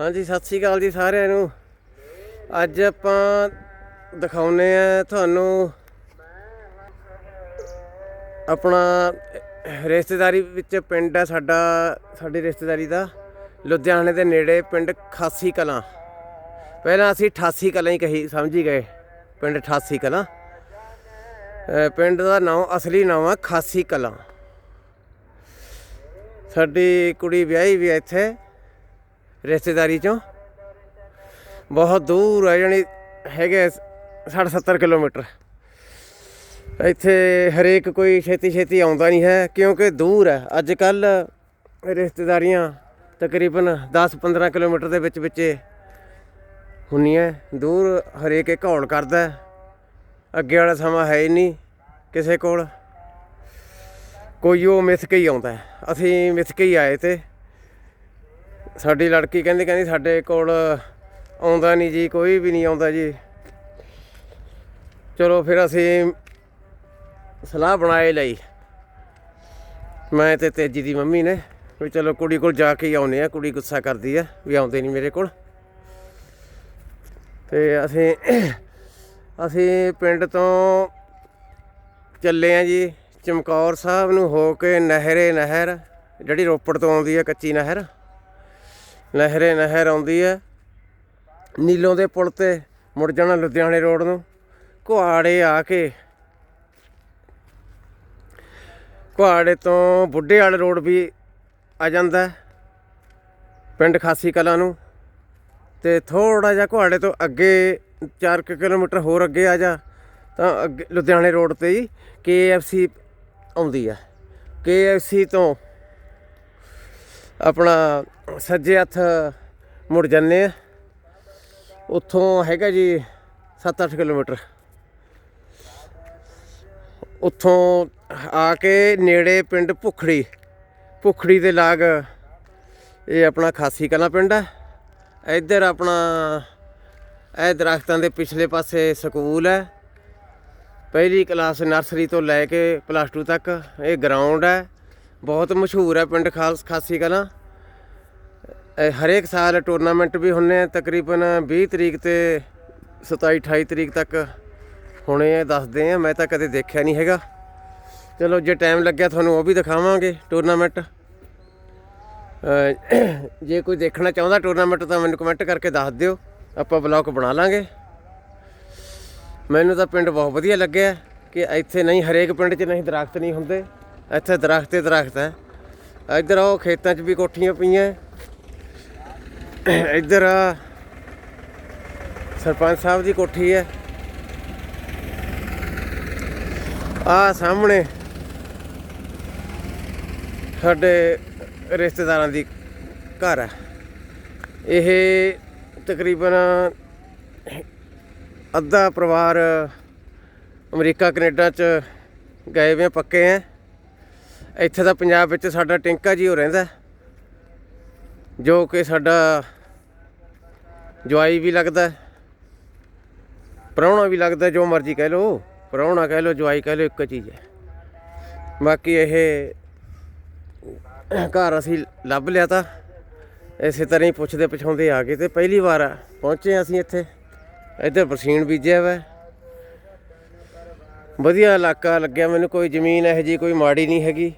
ਹਾਂਜੀ, ਸਤਿ ਸ੍ਰੀ ਅਕਾਲ ਜੀ ਸਾਰਿਆਂ ਨੂੰ। ਅੱਜ ਆਪਾਂ ਦਿਖਾਉਨੇ ਆ ਤੁਹਾਨੂੰ ਆਪਣਾ ਰਿਸ਼ਤੇਦਾਰੀ ਵਿੱਚ ਪਿੰਡ ਹੈ ਸਾਡਾ, ਸਾਡੀ ਰਿਸ਼ਤੇਦਾਰੀ ਦਾ। ਲੁਧਿਆਣੇ ਦੇ ਨੇੜੇ ਪਿੰਡ ਖਾਸੀ ਕਲਾਂ। ਪਹਿਲਾਂ ਅਸੀਂ 88 ਕਲਾਂ ਹੀ ਕਹੀ, ਸਮਝੀ ਗਏ। ਪਿੰਡ 88 ਕਲਾਂ। ਪਿੰਡ ਦਾ ਨਾਮ ਅਸਲੀ ਨਾਮ ਆ ਖਾਸੀ ਕਲਾਂ। ਸਾਡੀ ਕੁੜੀ ਵਿਆਹੀ ਵੀ ਹੈ ਇੱਥੇ। ਰਿਸ਼ਤੇਦਾਰੀ ਚੋਂ। ਬਹੁਤ ਦੂਰ ਹੈ ਜਾਣੀ ਹੈਗੇ 60 70 ਕਿਲੋਮੀਟਰ। ਇੱਥੇ ਹਰੇਕ ਕੋਈ ਛੇਤੀ ਛੇਤੀ ਆਉਂਦਾ ਨਹੀਂ ਹੈ, ਕਿਉਂਕਿ ਦੂਰ ਹੈ। ਅੱਜ ਕੱਲ ਰਿਸ਼ਤੇਦਾਰੀਆਂ ਤਕਰੀਬਨ 10 15 ਕਿਲੋਮੀਟਰ ਦੇ ਵਿੱਚ ਵਿੱਚ ਹੁੰਦੀਆਂ ਦੂਰ ਹਰੇਕ ਇੱਕ ਹੌਲ ਕਰਦਾ ਅੱਗੇ ਵਾਲਾ ਸਮਾਂ ਹੈ ਹੀ ਨਹੀਂ ਕਿਸੇ ਕੋਲ। ਕੋਈ ਉਹ ਮਿਸ ਕੇ ਹੀ ਆਉਂਦਾ ਅਸੀਂ ਮਿਸ ਕੇ ਹੀ ਆਏ ਤੇ ਸਾਡੀ ਲੜਕੀ ਕਹਿੰਦੀ ਕਹਿੰਦੀ ਸਾਡੇ ਕੋਲ ਆਉਂਦਾ ਨਹੀਂ ਜੀ, ਕੋਈ ਵੀ ਨਹੀਂ ਆਉਂਦਾ ਜੀ। ਚਲੋ ਫਿਰ ਅਸੀਂ ਸਲਾਹ ਬਣਾਏ ਲਈ। ਮੈਂ ਤੇ ਤੇਜੀ ਦੀ ਮੰਮੀ ਨੇ ਵੀ ਚਲੋ ਕੁੜੀ ਕੋਲ ਜਾ ਕੇ ਹੀ ਆਉਨੇ ਆ ਕੁੜੀ ਗੁੱਸਾ ਕਰਦੀ ਆ ਵੀ ਆਉਂਦੇ ਨਹੀਂ ਮੇਰੇ ਕੋਲ। ਤੇ ਅਸੀਂ ਅਸੀਂ ਪਿੰਡ ਤੋਂ ਚੱਲੇ ਆ ਜੀ ਚਮਕੌਰ ਸਾਹਿਬ ਨੂੰ ਹੋ ਕੇ ਨਹਿਰੇ ਨਹਿਰ, ਜਿਹੜੀ ਰੋਪੜ ਤੋਂ ਆਉਂਦੀ ਹੈ ਕੱਚੀ ਨਹਿਰ। ਨਹਿਰੇ ਨਹਿਰ ਆਉਂਦੀ ਹੈ। ਨੀਲੋਂ ਦੇ ਪੁਲ ਤੇ ਮੁੜ ਜਾਣਾ ਲੁਧਿਆਣੇ ਰੋਡ ਨੂੰ। ਕੁਹਾੜੇ ਆ ਕੇ। ਕੁਹਾੜੇ ਤੋਂ ਬੁੱਢੇ ਵਾਲੇ ਰੋਡ ਵੀ ਆ ਜਾਂਦਾ ਪਿੰਡ ਖਾਸੀ ਕਲਾਂ ਨੂੰ। ਤੇ ਥੋੜਾ ਜਿਹਾ ਕੁਹਾੜੇ ਤੋਂ ਅੱਗੇ 4 ਕਿਲੋਮੀਟਰ ਹੋਰ ਅੱਗੇ ਆ ਜਾ, ਤਾਂ ਅੱਗੇ ਲੁਧਿਆਣੇ ਰੋਡ ਤੇ ਹੀ KFC ਆਉਂਦੀ ਹੈ। KFC ਤੋਂ ਆਪਣਾ ਸੱਜੇ ਹੱਥ ਮੁੜ ਜੰਨੇ ਆ। ਉੱਥੋਂ ਹੈਗਾ ਜੀ 7-8 ਕਿਲੋਮੀਟਰ। ਉੱਥੋਂ ਆ ਕੇ ਨੇੜੇ ਪਿੰਡ ਭੁਖੜੀ। ਭੁਖੜੀ ਦੇ ਲਾਗ ਇਹ ਆਪਣਾ ਖਾਸੀ ਕਲਾ ਪਿੰਡ ਹੈ ਇੱਧਰ ਆਪਣਾ ਇਹ ਦਰਖਤਾਂ ਦੇ ਪਿਛਲੇ ਪਾਸੇ ਸਕੂਲ ਹੈ ਪਹਿਲੀ ਕਲਾਸ ਨਰਸਰੀ ਤੋਂ ਲੈ ਕੇ ਪਲੱਸ 2 ਤੱਕ ਇਹ ਗਰਾਊਂਡ ਹੈ ਬਹੁਤ ਮਸ਼ਹੂਰ ਹੈ ਪਿੰਡ ਖਾਸ ਖਾਸੀ ਕਲਾਂ। ਹਰੇਕ ਸਾਲ ਟੂਰਨਾਮੈਂਟ ਵੀ ਹੁੰਨੇ ਆ, ਤਕਰੀਬਨ 20 ਤਰੀਕ ਤੇ 27 28 ਤਰੀਕ ਤੱਕ ਹੋਣੇ ਆ, ਦੱਸਦੇ ਆ, ਮੈਂ ਤਾਂ ਕਦੇ ਦੇਖਿਆ ਨਹੀਂ ਹੈਗਾ। ਚਲੋ ਜੇ ਟਾਈਮ ਲੱਗਿਆ ਤੁਹਾਨੂੰ ਉਹ ਵੀ ਦਿਖਾਵਾਂਗੇ ਟੂਰਨਾਮੈਂਟ ਜੇ ਕੋਈ ਦੇਖਣਾ ਚਾਹੁੰਦਾ ਟੂਰਨਾਮੈਂਟ ਤਾਂ ਮੈਨੂੰ ਕਮੈਂਟ ਕਰਕੇ ਦੱਸ ਦਿਓ, ਆਪਾਂ ਬਲੌਗ ਬਣਾ ਲਾਂਗੇ। ਮੈਨੂੰ ਤਾਂ ਪਿੰਡ ਬਹੁਤ ਵਧੀਆ ਲੱਗਿਆ ਕਿ ਇੱਥੇ ਨਹੀਂ, ਹਰੇਕ ਪਿੰਡ 'ਚ ਨਹੀਂ, ਦਰਖਤ ਨਹੀਂ ਹੁੰਦੇ। ਇੱਥੇ ਦਰਖਤ ਹੀ ਦਰਖਤ ਹੈ। ਇੱਧਰ ਉਹ ਖੇਤਾਂ 'ਚ ਵੀ ਕੋਠੀਆਂ ਪਈਆਂ। ਇੱਧਰ ਸਰਪੰਚ ਸਾਹਿਬ ਦੀ ਕੋਠੀ ਹੈ। ਆ ਸਾਹਮਣੇ ਸਾਡੇ ਰਿਸ਼ਤੇਦਾਰਾਂ ਦੀ ਘਰ ਹੈ। ਇਹ ਤਕਰੀਬਨ ਅੱਧਾ ਪਰਿਵਾਰ ਅਮਰੀਕਾ ਕੈਨੇਡਾ ਚ ਗਏ ਵੇ ਪੱਕੇ ਹੈ ਇੱਥੇ ਤਾਂ ਪੰਜਾਬ ਵਿੱਚ ਸਾਡਾ ਟਿੰਕਾ ਜੀ ਹੋ ਰਹਿੰਦਾ ਜੋ ਕਿ ਸਾਡਾ ਜਵਾਈ ਵੀ ਲੱਗਦਾ ਪ੍ਰਾਹੁਣਾ ਵੀ ਲੱਗਦਾ ਜੋ ਮਰਜ਼ੀ ਕਹਿ ਲਓ, ਪ੍ਰਾਹੁਣਾ ਕਹਿ ਲਓ, ਜਵਾਈ ਕਹਿ ਲਓ, ਇੱਕ ਚੀਜ਼ ਹੈ। ਬਾਕੀ ਇਹ ਘਰ ਅਸੀਂ ਲੱਭ ਲਿਆ ਤਾਂ, ਇਸੇ ਤਰ੍ਹਾਂ ਹੀ ਪੁੱਛਦੇ ਪਛਾਉਂਦੇ ਆ ਗਏ ਤੇ ਪਹਿਲੀ ਵਾਰ ਪਹੁੰਚੇ ਅਸੀਂ ਇੱਥੇ, ਇੱਧਰ ਬਰਸੀਨ ਬੀਜਿਆ ਵਾ। ਵਧੀਆ ਇਲਾਕਾ ਲੱਗਿਆ, ਮੈਨੂੰ ਕੋਈ ਜ਼ਮੀਨ ਇਹੋ ਜੀ ਕੋਈ ਮਾੜੀ ਨਹੀਂ ਹੈਗੀ।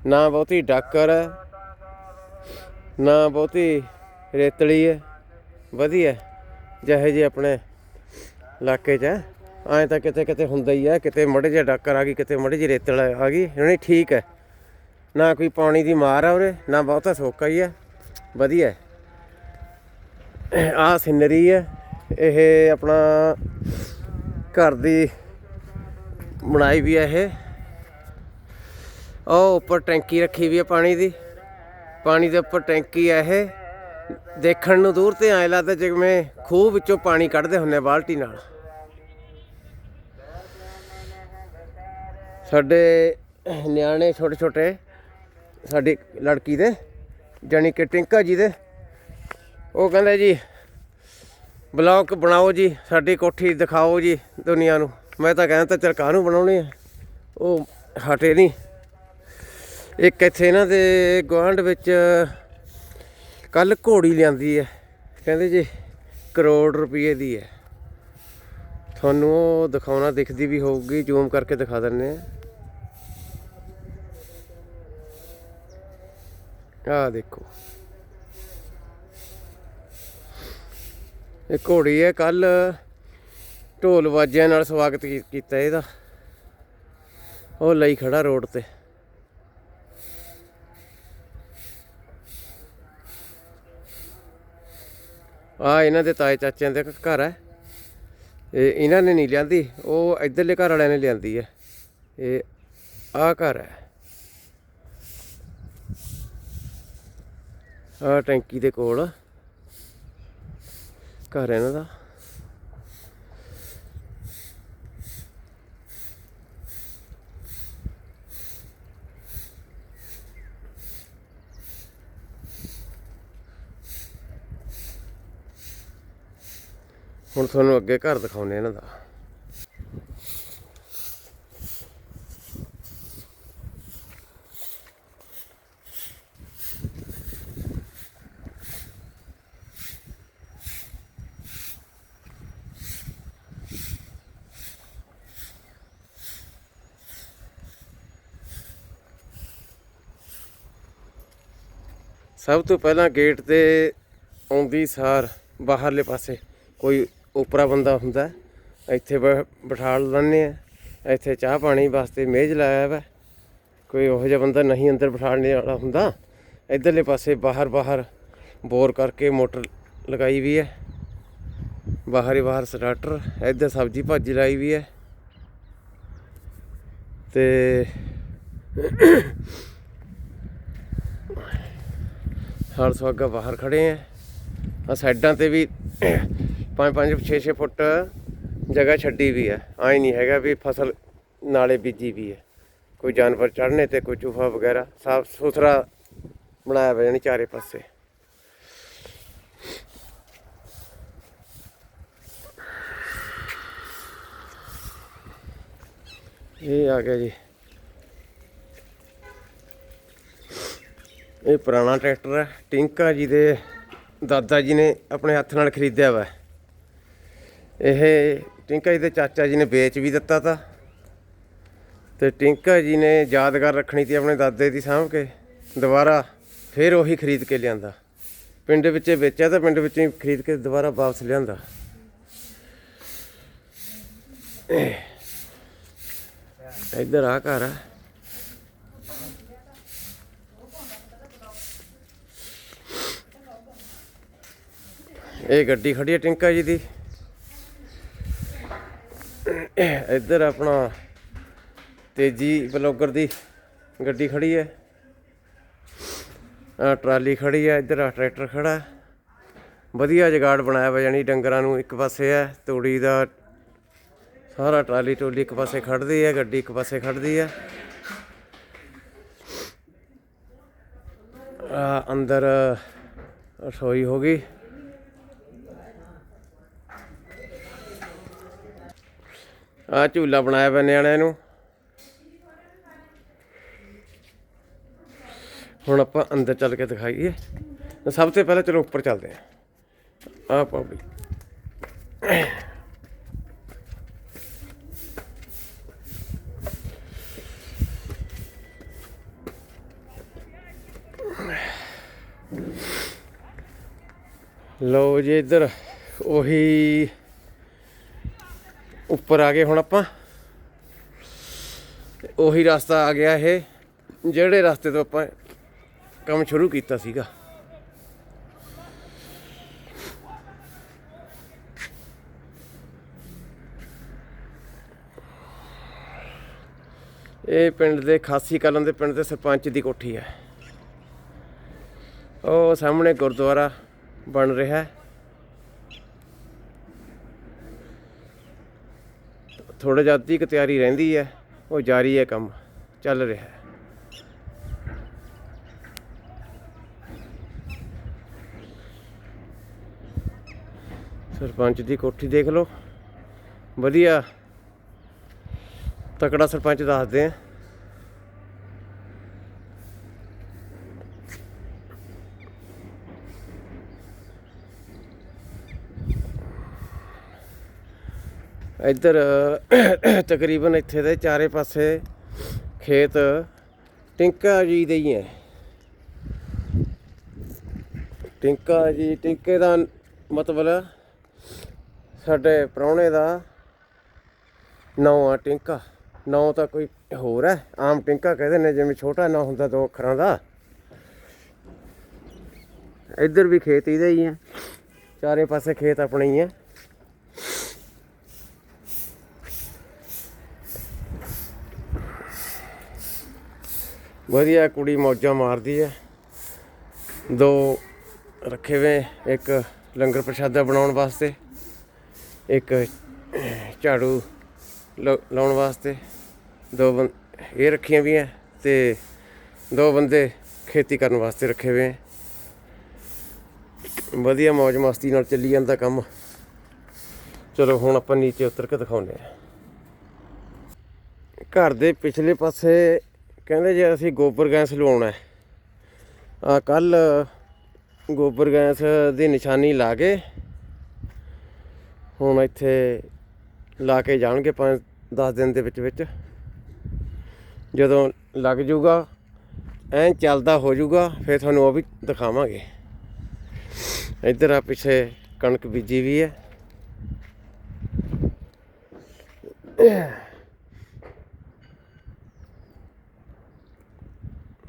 ਨਾ ਬਹੁਤੀ ਡਾਕਰ ਹੈ, ਨਾ ਬਹੁਤੀ ਰੇਤਲੀ ਹੈ। ਵਧੀਆ, ਜਿਹੇ ਜੀ ਆਪਣੇ ਇਲਾਕੇ 'ਚ ਹੈ। ਐਂ ਤਾਂ ਕਿਤੇ ਕਿਤੇ ਹੁੰਦਾ ਹੀ ਹੈ, ਕਿਤੇ ਮੜੇ ਜਿਹਾ ਡਾਕਰ ਆ ਗਈ, ਕਿਤੇ ਮੜੇ ਜਿਹੀ ਰੇਤਲ ਆ ਗਈ ਨਹੀਂ ਠੀਕ ਹੈ। ਨਾ ਕੋਈ ਪਾਣੀ ਦੀ ਮਾਰ ਆ ਉਰੇ, ਨਾ ਬਹੁਤਾ ਸੋਕਾ ਹੀ ਹੈ। ਵਧੀਆ ਆ ਸਿਨਰੀ ਹੈ, ਇਹ ਆਪਣਾ ਘਰ ਦੀ ਬਣਾਈ ਵੀ ਹੈ ਇਹ। ਉਹ ਉੱਪਰ ਟੈਂਕੀ ਰੱਖੀ ਵੀ ਹੈ ਪਾਣੀ ਦੀ। ਪਾਣੀ ਦੇ ਉੱਪਰ ਟੈਂਕੀ ਹੈ ਇਹ। ਦੇਖਣ ਨੂੰ ਦੂਰ ਤੇ ਐਂ ਲੱਗਦਾ ਜਿਵੇਂ ਖੂਹ ਵਿੱਚੋਂ ਪਾਣੀ ਕੱਢਦੇ ਹੁੰਦੇ ਆ ਬਾਲਟੀ ਨਾਲ। ਸਾਡੇ ਨਿਆਣੇ ਛੋਟੇ ਛੋਟੇ ਸਾਡੀ ਲੜਕੀ ਦੇ, ਜਾਣੀ ਕਿ ਟਿੰਕਾ ਜੀ ਦੇ, ਉਹ ਕਹਿੰਦੇ ਜੀ ਬਲੌਗ ਬਣਾਓ ਜੀ, ਸਾਡੀ ਕੋਠੀ ਦਿਖਾਓ ਜੀ ਦੁਨੀਆ ਨੂੰ। ਮੈਂ ਤਾਂ ਕਹਿੰਦਾ ਚਲ ਕਾਹਨੂੰ ਬਣਾਉਣੀ ਆ। ਉਹ ਹਟੇ ਨਹੀਂ। ਇੱਕ ਇੱਥੇ ਇਹਨਾਂ ਦੇ ਗੁਆਂਢ ਵਿੱਚ ਕੱਲ ਘੋੜੀ ਲਿਆਂਦੀ ਹੈ। ਕਹਿੰਦੇ ਜੀ ਕਰੋੜ ਰੁਪਏ ਦੀ ਹੈ। ਤੁਹਾਨੂੰ ਉਹ ਦਿਖਾਉਣਾ ਦਿਖਦੀ ਵੀ ਹੋਊਗੀ, ਜ਼ੂਮ ਕਰਕੇ ਦਿਖਾ ਦਿੰਨੇ ਆ ਆ ਦੇਖੋ। ਇਹ ਘੋੜੀ ਹੈ ਕੱਲ ਢੋਲ ਵਾਜਿਆਂ ਨਾਲ ਸਵਾਗਤ ਕੀ- ਕੀਤਾ ਇਹਦਾ। ਉਹ ਲਈ ਖੜਾ ਰੋਡ ਤੇ। ਆ ਇਹਨਾਂ ਦੇ ਤਾਏ ਚਾਚਿਆਂ ਦੇ ਘਰ ਹੈ ਇਹ ਇਹਨਾਂ ਨੇ ਨਹੀਂ ਲਿਆਂਦੀ, ਉਹ ਇਧਰਲੇ ਘਰ ਵਾਲਿਆਂ ਨੇ ਲਿਆਂਦੀ ਹੈ ਇਹ ਆ ਘਰ ਹੈ ਆ ਟੈਂਕੀ ਦੇ ਕੋਲ ਘਰ ਇਹਨਾਂ ਦਾ। ਹੁਣ ਤੁਹਾਨੂੰ ਅੱਗੇ ਘਰ ਦਿਖਾਉਨੇ ਇਹਨਾਂ ਦਾ। ਸਭ ਤੋਂ ਪਹਿਲਾਂ ਗੇਟ ਤੇ ਆਉਂਦੀ ਸਾਰ ਬਾਹਰਲੇ ਪਾਸੇ ਕੋਈ ਉਪਰਾ ਬੰਦਾ ਹੁੰਦਾ ਇੱਥੇ ਬ- ਬਿਠਾ ਲੈਂਦੇ ਆ ਇੱਥੇ ਚਾਹ ਪਾਣੀ ਵਾਸਤੇ ਮੇਜ਼ ਲਾਇਆ ਵਾ। ਕੋਈ ਉਹੋ ਜਿਹਾ ਬੰਦਾ ਨਹੀਂ ਅੰਦਰ ਬਿਠਾਣੇ ਵਾਲਾ ਹੁੰਦਾ। ਇਧਰਲੇ ਪਾਸੇ ਬਾਹਰ ਬਾਹਰ ਬੋਰ ਕਰਕੇ ਮੋਟਰ ਲਗਾਈ ਵੀ ਹੈ। ਬਾਹਰ ਹੀ ਬਾਹਰ ਸਟਾਰਟਰ, ਇੱਧਰ ਸਬਜ਼ੀ ਭਾਜੀ ਲਾਈ ਵੀ ਹੈ। ਤੇ ਹਰ ਸੁਹਾਗਾ ਬਾਹਰ ਖੜੇ ਆ ਆ ਸਾਈਡਾਂ ਤੇ ਵੀ 5-5 6-6 ਫੁੱਟ ਜਗ੍ਹਾ ਛੱਡੀ ਵੀ ਹੈ। ਆਈ ਨਹੀਂ ਹੈਗਾ ਵੀ ਫਸਲ ਨਾਲੇ ਬੀਜੀ ਵੀ ਹੈ। ਕੋਈ ਜਾਨਵਰ ਚੜ੍ਹਨੇ ਤੇ ਕੋਈ ਚੂਹਾ ਵਗੈਰਾ, ਸਾਫ਼ ਸੁਥਰਾ ਬਣਾਇਆ ਹੋਇਆ ਜਾਨੀ ਚਾਰੇ ਪਾਸੇ। ਇਹ ਆ ਗਿਆ ਜੀ। ਇਹ ਪੁਰਾਣਾ ਟਰੈਕਟਰ ਹੈ। ਟਿੰਕਾ ਜੀ ਦੇ ਦਾਦਾ ਜੀ ਨੇ ਆਪਣੇ ਹੱਥ ਨਾਲ ਖਰੀਦਿਆ ਵਾ। ਇਹ ਟਿੰਕਾ ਜੀ ਦੇ ਚਾਚਾ ਜੀ ਨੇ ਵੇਚ ਵੀ ਦਿੱਤਾ ਤਾ। ਤੇ ਟਿੰਕਾ ਜੀ ਨੇ ਯਾਦਗਾਰ ਰੱਖਣੀ ਸੀ ਆਪਣੇ ਦਾਦੇ ਦੀ ਸਾਂਭ ਕੇ। ਦੁਬਾਰਾ ਫਿਰ ਉਹੀ ਖਰੀਦ ਕੇ ਲਿਆਂਦਾ। ਪਿੰਡ ਵਿੱਚ ਵੇਚਿਆ ਤਾਂ ਪਿੰਡ ਵਿੱਚ ਹੀ ਖਰੀਦ ਕੇ ਦੁਬਾਰਾ ਵਾਪਸ ਲਿਆਂਦਾ। ਇੱਧਰ ਆ ਘਰ ਆ। ਇਹ ਗੱਡੀ ਖੜੀ ਹੈ ਟਿੰਕਾ ਜੀ ਦੀ। ਇੱਧਰ ਆਪਣਾ ਤੇਜੀ ਬਲੌਗਰ ਦੀ ਗੱਡੀ ਖੜੀ ਹੈ। ਆ ਟਰਾਲੀ ਖੜੀ ਹੈ, ਇੱਧਰ ਆ ਟਰੈਕਟਰ ਖੜਾ ਵਧੀਆ ਜਗਾੜ ਬਣਾਇਆ ਵਾ ਜਾਨੀ ਡੰਗਰਾਂ ਨੂੰ ਇੱਕ ਪਾਸੇ ਹੈ, ਤੋੜੀ ਦਾ ਸਾਰਾ ਟਰਾਲੀ ਟੋਲੀ ਇੱਕ ਪਾਸੇ ਖੜਦੀ ਹੈ, ਗੱਡੀ ਇੱਕ ਪਾਸੇ ਖੜਦੀ ਹੈ। ਅੰਦਰ ਰਸੋਈ ਹੋ ਗਈ। ਆ ਝੂਲਾ ਬਣਾਇਆ ਪਿਆ ਨਿਆਣਿਆਂ ਨੂੰ। ਹੁਣ ਆਪਾਂ ਅੰਦਰ ਚੱਲ ਕੇ ਦਿਖਾਈਏ। ਸਭ ਤੋਂ ਪਹਿਲਾਂ ਚਲੋ ਉੱਪਰ ਚੱਲਦੇ ਆ ਆ ਪਾਓ ਲਓ ਜੀ ਇੱਧਰ ਉਹੀ ਉੱਪਰ ਆ ਗਏ ਹੁਣ ਆਪਾਂ। ਉਹੀ ਰਸਤਾ ਆ ਗਿਆ ਇਹ, ਜਿਹੜੇ ਰਸਤੇ ਤੋਂ ਆਪਾਂ ਕੰਮ ਸ਼ੁਰੂ ਕੀਤਾ ਸੀਗਾ। ਇਹ ਪਿੰਡ ਦੇ ਖਾਸੀ ਕਲਾਂ ਦੇ ਪਿੰਡ ਦੇ ਸਰਪੰਚ ਦੀ ਕੋਠੀ ਹੈ। ਉਹ ਸਾਹਮਣੇ ਗੁਰਦੁਆਰਾ ਬਣ ਰਿਹਾ ਹੈ। ਥੋੜਾ ਜਿਹਾ ਅੱਧੀ ਕੁ ਤਿਆਰੀ ਰਹਿੰਦੀ ਹੈ, ਉਹ ਜਾਰੀ ਹੈ ਕੰਮ, ਚੱਲ ਰਿਹਾ ਹੈ। ਸਰਪੰਚ ਦੀ ਕੋਠੀ ਦੇਖ ਲਓ। ਵਧੀਆ ਤਕੜਾ ਸਰਪੰਚ ਦੱਸਦੇ ਆ। ਇੱਧਰ ਤਕਰੀਬਨ ਇੱਥੇ ਦੇ ਚਾਰੇ ਪਾਸੇ ਖੇਤ ਟਿੰਕਾ ਜੀ ਦੇ ਹੀ ਹੈ। ਟਿੰਕਾ ਜੀ, ਟਿੰਕੇ ਦਾ ਮਤਲਬ ਸਾਡੇ ਪ੍ਰਾਹੁਣੇ ਦਾ ਨਾਂ ਆ ਟਿੰਕਾ। ਨਾਂ ਤਾਂ ਕੋਈ ਹੋਰ ਹੈ, ਆਮ ਟਿੰਕਾ ਕਹਿੰਦੇ ਨੇ ਜਿਵੇਂ ਛੋਟਾ ਨਾਂ ਹੁੰਦਾ ਦੋ ਅੱਖਰਾਂ ਦਾ। ਇੱਧਰ ਵੀ ਖੇਤ ਇਹਦੇ ਹੀ ਆ ਚਾਰੇ ਪਾਸੇ ਖੇਤ ਆਪਣੇ ਹੀ ਆ ਵਧੀਆ ਕੁੜੀ ਮੌਜਾਂ ਮਾਰਦੀ ਹੈ। ਦੋ ਰੱਖੇ ਵੇ, ਇੱਕ ਲੰਗਰ ਪ੍ਰਸ਼ਾਦਾ ਬਣਾਉਣ ਵਾਸਤੇ, ਇੱਕ ਝਾੜੂ ਲਾ- ਲਾਉਣ ਵਾਸਤੇ। ਦੋ ਬੰ, ਇਹ ਰੱਖੀਆਂ ਵੀ ਹੈ ਤੇ ਦੋ ਬੰਦੇ ਖੇਤੀ ਕਰਨ ਵਾਸਤੇ ਰੱਖੇ ਵੇ। ਹੈ ਵਧੀਆ ਮौज ਮਸਤੀ ਨਾਲ ਚੱਲੀ ਜਾਂਦਾ ਕੰਮ। ਚਲੋ ਹੁਣ ਆਪਾਂ ਨੀਚੇ ਉਤਰ ਕੇ ਦਿਖਾਉਂਦੇ ਆ ਘਰ ਦੇ ਪਿਛਲੇ ਪਾਸੇ ਕਹਿੰਦੇ ਜੇ ਅਸੀਂ ਗੋਬਰ ਗੈਸ ਲਵਾਉਣਾ ਆ ਕੱਲ ਗੋਬਰ ਗੈਸ ਦੀ ਨਿਸ਼ਾਨੀ ਲਾ ਕੇ ਹੁਣ ਇੱਥੇ ਲਾ ਕੇ ਜਾਣਗੇ 5 10 ਦਿਨ ਦੇ ਵਿੱਚ ਵਿੱਚ। ਜਦੋਂ ਲੱਗ ਜਾਊਗਾ ਐਂ ਚੱਲਦਾ ਹੋ ਜਾਊਗਾ ਫਿਰ ਤੁਹਾਨੂੰ ਉਹ ਵੀ ਦਿਖਾਵਾਂਗੇ। ਇੱਧਰ ਆ ਪਿੱਛੇ ਕਣਕ ਬੀਜੀ ਵੀ ਹੈ।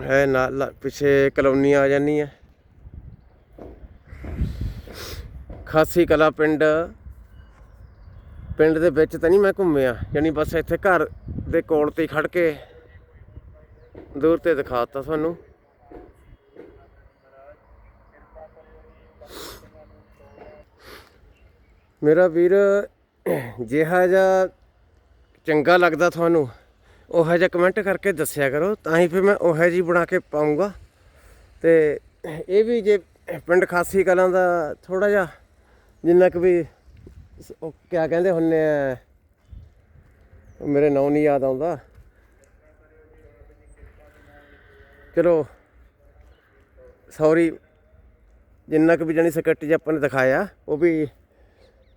ਹੈ ਨਾਲ ਪਿੱਛੇ ਕਲੋਨੀ ਆ ਜਾਨੀ ਹੈ ਖਾਸੀ ਕਲਾ ਪਿੰਡ। ਪਿੰਡ ਦੇ ਵਿੱਚ ਤਾਂ ਨਹੀਂ ਮੈਂ ਘੁੰਮਿਆ ਯਾਨੀ ਬਸ ਇੱਥੇ ਘਰ ਦੇ ਕੋਲ ਤੇ ਹੀ ਖੜ ਕੇ ਦੂਰ ਤੇ ਦਿਖਾਤਾ ਤੁਹਾਨੂੰ। ਮੇਰਾ ਵੀਰ ਜਿਹਾ ਜਿਹਾ ਚੰਗਾ ਲੱਗਦਾ ਤੁਹਾਨੂੰ। ਉਹੋ ਜਿਹਾ ਕਮੈਂਟ ਕਰਕੇ ਦੱਸਿਆ ਕਰੋ, ਤਾਂ ਹੀ ਫਿਰ ਮੈਂ ਉਹੋ ਜੀ ਬਣਾ ਕੇ ਪਾਉਂਗਾ। ਤੇ ਇਹ ਵੀ ਜੇ ਪਿੰਡ ਖਾਸੀ ਕਲਾਂ ਦਾ ਥੋੜਾ ਜਿਹਾ, ਜਿੰਨਾ ਕੁ ਵੀ ਉਹ ਕਿਆ ਕਹਿੰਦੇ ਹੁੰਨੇ ਆ ਮੇਰੇ ਨਾਂ ਨਹੀਂ ਯਾਦ ਆਉਂਦਾ। ਚਲੋ ਸੌਰੀ ਜਿੰਨਾ ਕੁ ਵੀ ਜਾਨੀ ਸਕੱਟ ਜਿਹਾ ਆਪਾਂ ਨੇ ਦਿਖਾਇਆ, ਉਹ ਵੀ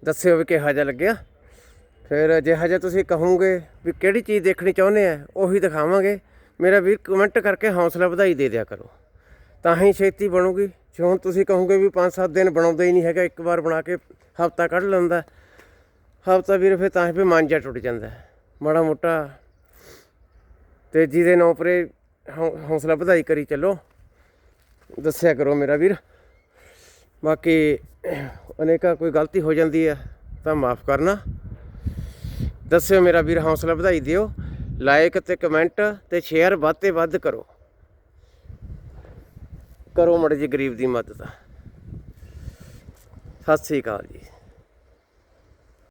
ਦੱਸਿਓ ਵੀ ਕਿਹੋ ਜਿਹਾ ਲੱਗਿਆ। ਫਿਰ ਜਿਹੋ ਜਿਹਾ ਤੁਸੀਂ ਕਹੋਗੇ ਵੀ ਕਿਹੜੀ ਚੀਜ਼ ਦੇਖਣੀ ਚਾਹੁੰਦੇ ਆ, ਉਹੀ ਦਿਖਾਵਾਂਗੇ। ਮੇਰਾ ਵੀਰ ਕਮੈਂਟ ਕਰਕੇ ਹੌਸਲਾ ਵਧਾਈ ਦੇ ਦਿਆ ਕਰੋ। ਤਾਂ ਹੀ ਛੇਤੀ ਬਣੂਗੀ। ਜੇ ਹੁਣ ਤੁਸੀਂ ਕਹੋਗੇ ਵੀ 5-7 ਦਿਨ ਬਣਾਉਂਦਾ ਹੀ ਨਹੀਂ ਹੈਗਾ, ਇੱਕ ਵਾਰ ਬਣਾ ਕੇ ਹਫਤਾ ਕੱਢ ਲੈਂਦਾ। ਹਫਤਾ ਵੀਰ ਫਿਰ ਤਾਂ ਹੀ ਫਿਰ ਮਨ ਜਾ ਟੁੱਟ ਜਾਂਦਾ। ਮਾੜਾ ਮੋਟਾ ਤੇ ਜਿਹਦੇ ਨਾਂ ਪਰੇ ਹੌ- ਹੌਸਲਾ ਵਧਾਈ ਕਰੀ ਚੱਲੋ। ਦੱਸਿਆ ਕਰੋ ਮੇਰਾ ਵੀਰ। ਬਾਕੀ ਅਨੇਕਾ ਕੋਈ ਗਲਤੀ ਹੋ ਜਾਂਦੀ ਹੈ ਤਾਂ ਮਾਫ ਕਰਨਾ। ਦੱਸਿਓ ਮੇਰਾ ਵੀਰ ਹੌਸਲਾ ਵਧਾਈ ਦਿਓ ਲਾਈਕ ਤੇ ਕਮੈਂਟ ਤੇ ਸ਼ੇਅਰ ਵੱਧ ਤੇ ਵੱਧ ਕਰੋ। ਕਰੋ ਮੜੇ ਜੀ ਗਰੀਬ ਦੀ ਮਦਦ। ਸਤਿ ਸ੍ਰੀ ਅਕਾਲ ਜੀ।